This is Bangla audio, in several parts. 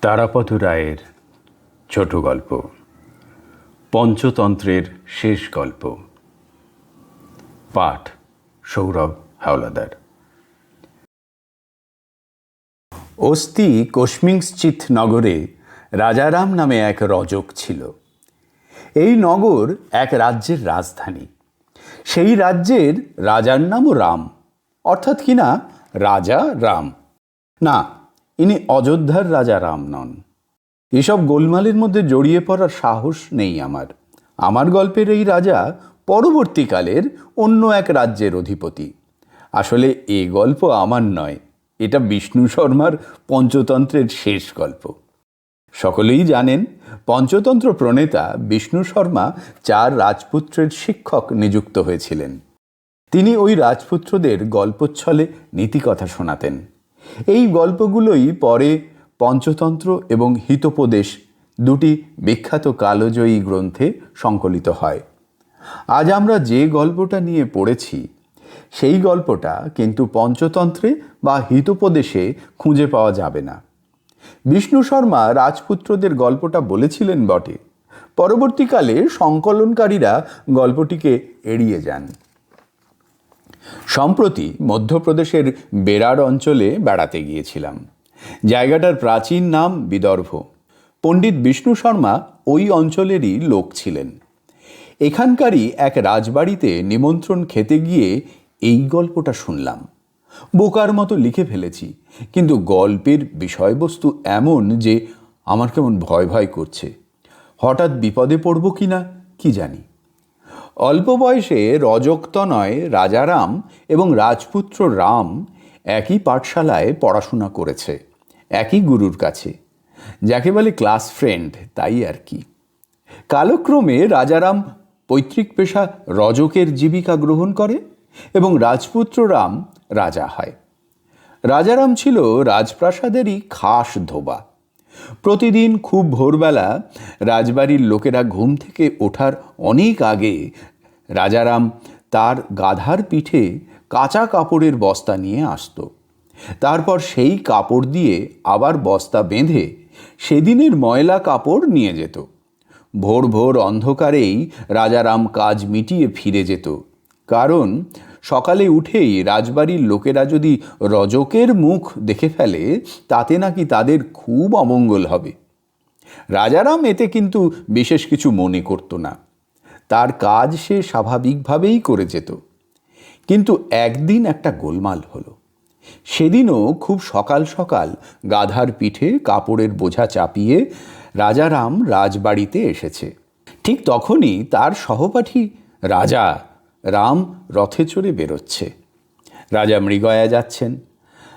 তারাপদ রায়ের ছোট গল্প, পঞ্চতন্ত্রের শেষ গল্প, পাঠ সৌরভ হাওলাদার। অস্তি কোশমিংশ্চিত নগরে রাজারাম নামে এক রজক ছিল। এই নগর এক রাজ্যের রাজধানী। সেই রাজ্যের রাজার নামও রাম, অর্থাৎ কিনা রাজা রাম। না ইনি অযোধ্যার রাজা রাম নন। এসব গোলমালের মধ্যে জড়িয়ে পড়ার সাহস নেই আমার। আমার গল্পের এই রাজা পরবর্তীকালের অন্য এক রাজ্যের অধিপতি। আসলে এ গল্প আমার নয়, এটা বিষ্ণু শর্মার পঞ্চতন্ত্রের শেষ গল্প। সকলেই জানেন, পঞ্চতন্ত্র প্রণেতা বিষ্ণু শর্মা চার রাজপুত্রের শিক্ষক নিযুক্ত হয়েছিলেন। তিনি ওই রাজপুত্রদের গল্পচ্ছলে নীতিকথা শোনাতেন। এই গল্পগুলোই পরে পঞ্চতন্ত্র এবং হিতোপদেশ দুটি বিখ্যাত কালোজয়ী গ্রন্থে সংকলিত হয়। আজ আমরা যে গল্পটা নিয়ে পড়েছি, সেই গল্পটা কিন্তু পঞ্চতন্ত্রে বা হিতোপদেশে খুঁজে পাওয়া যাবে না। বিষ্ণু শর্মা রাজপুত্রদের গল্পটা বলেছিলেন বটে। পরবর্তীকালে সংকলনকারীরা গল্পটিকে এড়িয়ে যান। সম্প্রতি মধ্যপ্রদেশের বেরার অঞ্চলে বেড়াতে গিয়েছিলাম। জায়গাটার প্রাচীন নাম বিদর্ভ। পণ্ডিত বিষ্ণু শর্মা ওই অঞ্চলেরই লোক ছিলেন। এখানকারই এক রাজবাড়িতে নিমন্ত্রণ খেতে গিয়ে এই গল্পটা শুনলাম। বোকার মতো লিখে ফেলেছি, কিন্তু গল্পের বিষয়বস্তু এমন যে আমার কেমন ভয় ভয় করছে। হঠাৎ বিপদে পড়ব কি না কি জানি। অল্প বয়সে রজক্তনয় রাজারাম এবং রাজপুত্র রাম একই পাঠশালায় পড়াশোনা করেছে, একই গুরুর কাছে। যাকে বলে ক্লাস ফ্রেন্ড, তাই আর কি। কালক্রমে রাজারাম পৈতৃক পেশা রজকের জীবিকা গ্রহণ করে এবং রাজপুত্র রাম রাজা হয়। রাজারাম ছিল রাজপ্রাসাদেরই খাস ধোবা। প্রতিদিন খুব ভোরবেলা রাজবাড়ির লোকেরা ঘুম থেকে ওঠার অনেক আগে রাজারাম তার গাধার পিঠে কাঁচা কাপড়ের বস্তা নিয়ে আসত। তারপর সেই কাপড় দিয়ে আবার বস্তা বেঁধে সেদিনের ময়লা কাপড় নিয়ে যেত। ভোর ভোর অন্ধকারেই রাজারাম কাজ মিটিয়ে ফিরে যেত। কারণ সকালে উঠেই রাজবাড়ির লোকেরা যদি রজকের মুখ দেখে ফেলে, তাতে নাকি তাদের খুব অমঙ্গল হবে। রাজারাম এতে কিন্তু বিশেষ কিছু মনে করতো না। তার কাজ সে স্বাভাবিকভাবেই করে যেত। কিন্তু একদিন একটা গোলমাল হলো। সেদিনও খুব সকাল সকাল গাধার পিঠে কাপড়ের বোঝা চাপিয়ে রাজারাম রাজবাড়িতে এসেছে। ঠিক তখনই তার সহপাঠী রাজা রাম রথে চড়ে বেরোচ্ছে। রাজা মৃগয়া যাচ্ছেন।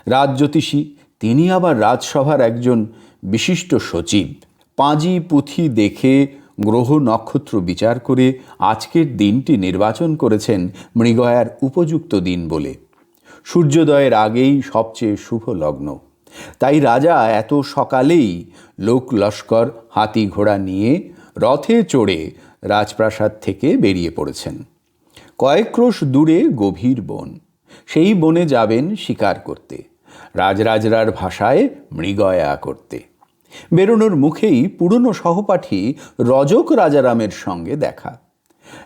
রাজজ্যোতিষী, তিনি আবার রাজসভার একজন বিশিষ্ট সচিব। পাঁজি পুঁথি দেখে গ্রহ নক্ষত্র বিচার করে আজকের দিনটি নির্বাচন করেছেন মৃগয়ার উপযুক্ত দিন বলে। সূর্যোদয়ের আগেই সবচেয়ে শুভ লগ্ন। তাই রাজা এত সকালেই লোক লস্কর, হাতি ঘোড়া নিয়ে রথে চড়ে রাজপ্রাসাদ থেকে বেরিয়ে পড়েছেন। কয়েক ক্রোশ দূরে গভীর বন। সেই বনে যাবেন শিকার করতে, রাজরাজরার ভাষায় মৃগয়া করতে। বেরোনোর মুখেই পুরনো সহপাঠী রজক রাজারামের সঙ্গে দেখা।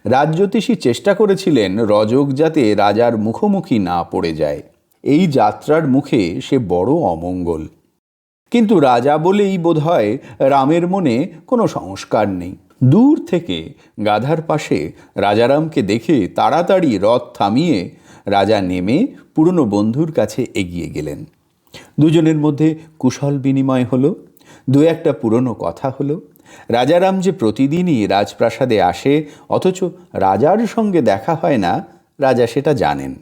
রাজজ্যোতিষী চেষ্টা করেছিলেন রজক যাতে রাজার মুখোমুখি না পড়ে যায়। এই যাত্রার মুখে সে বড় অমঙ্গল। কিন্তু রাজা বলেই বোধ হয় রামের মনে কোনো সংস্কার নেই। দূর থেকে গাধার পাশে রাজারামকে দেখে তাড়াতাড়ি রথ থামিয়ে রাজা নেমে পুরনো বন্ধুর কাছে এগিয়ে গেলেন। দুজনের মধ্যে কুশল বিনিময় হলো, দু একটা পুরনো কথা হলো। রাজারাম যে প্রতিদিনই রাজপ্রাসাদে আসে, অথচ রাজার সঙ্গে দেখা হয় না, রাজা সেটা জানেন।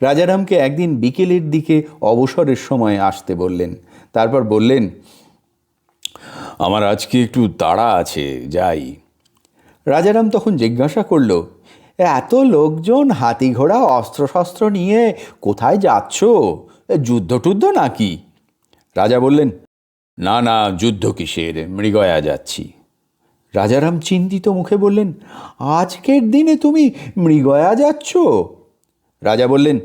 রাজারামকে একদিন বিকেলের দিকে অবসরের সময় আসতে বললেন, তারপর বললেন আমার আজকে একটু তাড়া আছে, যাই। রাজারাম তখন জিজ্ঞাসা করল, এত লোকজন হাতি ঘোড়া অস্ত্রশস্ত্র নিয়ে কোথায় যাচ্ছ? যুদ্ধ টুদ্ধ নাকি? রাজা বললেন, না না, যুদ্ধ কিসের? মৃগয়া যাচ্ছি। রাজারাম চিন্তিত মুখে বললেন, আজকের দিনে তুমি মৃগয়া যাচ্ছ? রাজা বললেন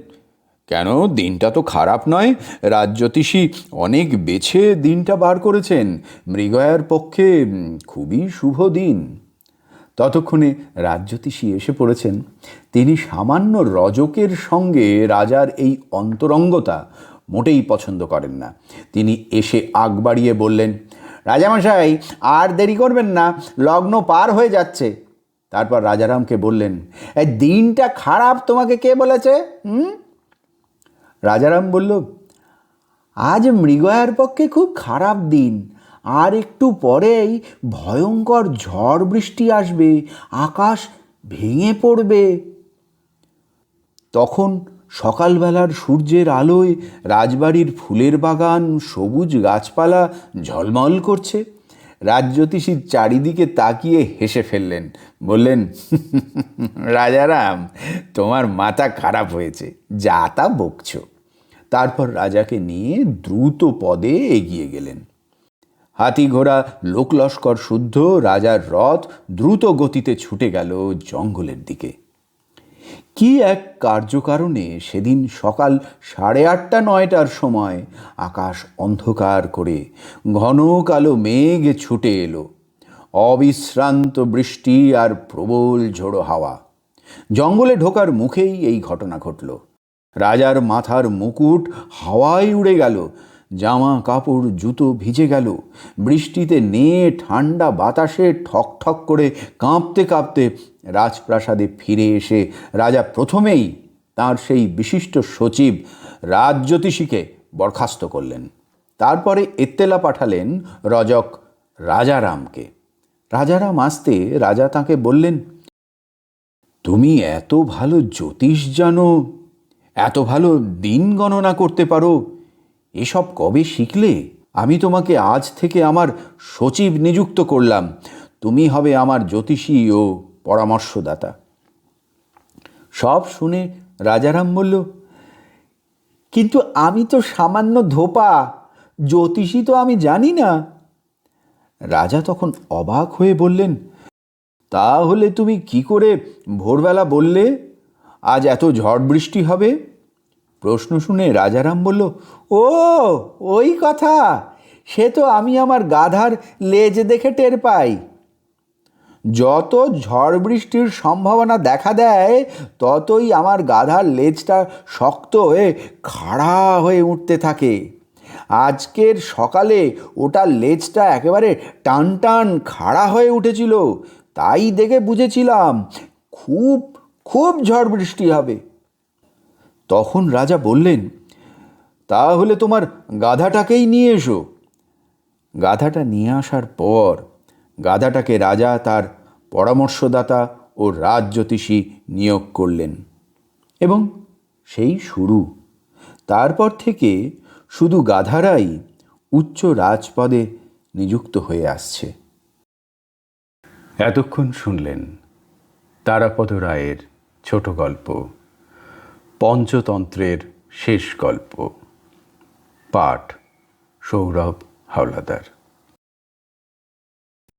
কেন? দিনটা তো খারাপ নয়। রাজ্যতীষী অনেক বেছে দিনটা বার করেছেন। মৃগয়ার পক্ষে খুবই শুভ দিন। ততক্ষণে রাজ্যতীষী এসে পড়েছেন। তিনি সামান্য রজকের সঙ্গে রাজার এই অন্তরঙ্গতা মোটেই পছন্দ করেন না। তিনি এসে আগ বাড়িয়ে বললেন, রাজামশাই, আর দেরি করবেন না, লগ্ন পার হয়ে যাচ্ছে। তারপর রাজারামকে বললেন দিনটা খারাপ তোমাকে কে বলেছে? হুম? রাজারাম বলল, আজ মৃগয়ার পক্ষে খুব খারাপ দিন। আর একটু পরেই ভয়ঙ্কর ঝড় বৃষ্টি আসবে, আকাশ ভেঙে পড়বে। তখন সকালবেলার সূর্যের আলোয় রাজবাড়ির ফুলের বাগান, সবুজ গাছপালা ঝলমল করছে। রাজ্যতীষীর চারিদিকে তাকিয়ে হেসে ফেললেন। বললেন, রাজারাম, তোমার মাথা খারাপ হয়েছে। যা তা বকছো। তারপর রাজাকে নিয়ে দ্রুত পদে এগিয়ে গেলেন। হাতি ঘোড়া লোকলস্কর শুদ্ধ, রাজার রথ দ্রুত গতিতে ছুটে গেল জঙ্গলের দিকে। কি এক কার্যকারণে সেদিন সকাল সাড়ে আটটা নয়টার সময় আকাশ অন্ধকার করে ঘন কালো মেঘ ছুটে এলো। অবিশ্রান্ত বৃষ্টি আর প্রবল ঝোড়ো হাওয়া। জঙ্গলে ঢোকার মুখেই এই ঘটনা ঘটল। রাজার মাথার মুকুট হাওয়ায় উড়ে গেল, জামা কাপড়, জুতো ভিজে গেল, বৃষ্টিতে নেয়ে ঠান্ডা বাতাসে ঠক ঠক করে কাঁপতে কাঁপতে রাজপ্রাসাদে ফিরে এসে রাজা প্রথমেই তার সেই বিশিষ্ট সচিব রাজ্যোতিষীকে বরখাস্ত করলেন। তারপরে এত্তেলা পাঠালেন রজক রাজারামকে। রাজারাম আসতে রাজা তাকে বললেন, তুমি এত ভালো জ্যোতিষ জানো এত ভালো দিন গণনা করতে পারো? এসব কবে শিখলে? আমি তোমাকে আজ থেকে আমার সচিব নিযুক্ত করলাম। তুমি হবে আমার জ্যোতিষী ও পরামর্শদাতা। সব শুনে রাজারাম বলল, কিন্তু আমি তো সামান্য ধোপা। জ্যোতিষী তো আমি জানি না। রাজা তখন অবাক হয়ে বললেন, তাহলে তুমি কি করে ভোরবেলা বললে? আজ এত ঝড় বৃষ্টি হবে? প্রশ্ন শুনে রাজারাম বলল, ও, ওই কথা। সে তো আমি আমার গাধার লেজ দেখে টের পাই। যত ঝড় বৃষ্টির সম্ভাবনা দেখা দেয়, ততই আমার গাধার লেজটা শক্ত হয়ে খাড়া হয়ে উঠতে থাকে। আজকের সকালে ওটার লেজটা একেবারে টান টান খাড়া হয়ে উঠেছিল। তাই দেখে বুঝেছিলাম, খুব খুব ঝড় বৃষ্টি হবে। তখন রাজা বললেন, তাহলে তোমার গাধাটাকেই নিয়ে এসো। গাধাটা নিয়ে আসার পর গাধাটাকে রাজা তার পরামর্শদাতা ও রাজজ্যোতিষী নিয়োগ করলেন। এবং সেই শুরু। তারপর থেকে শুধু গাধারাই উচ্চ রাজপদে নিযুক্ত হয়ে আসছে। এতক্ষণ শুনলেন তারাপদ রায়ের ছোট গল্প। পঞ্চতন্ত্রের শেষ গল্প। পাঠ সৌরভ হাওলাদার।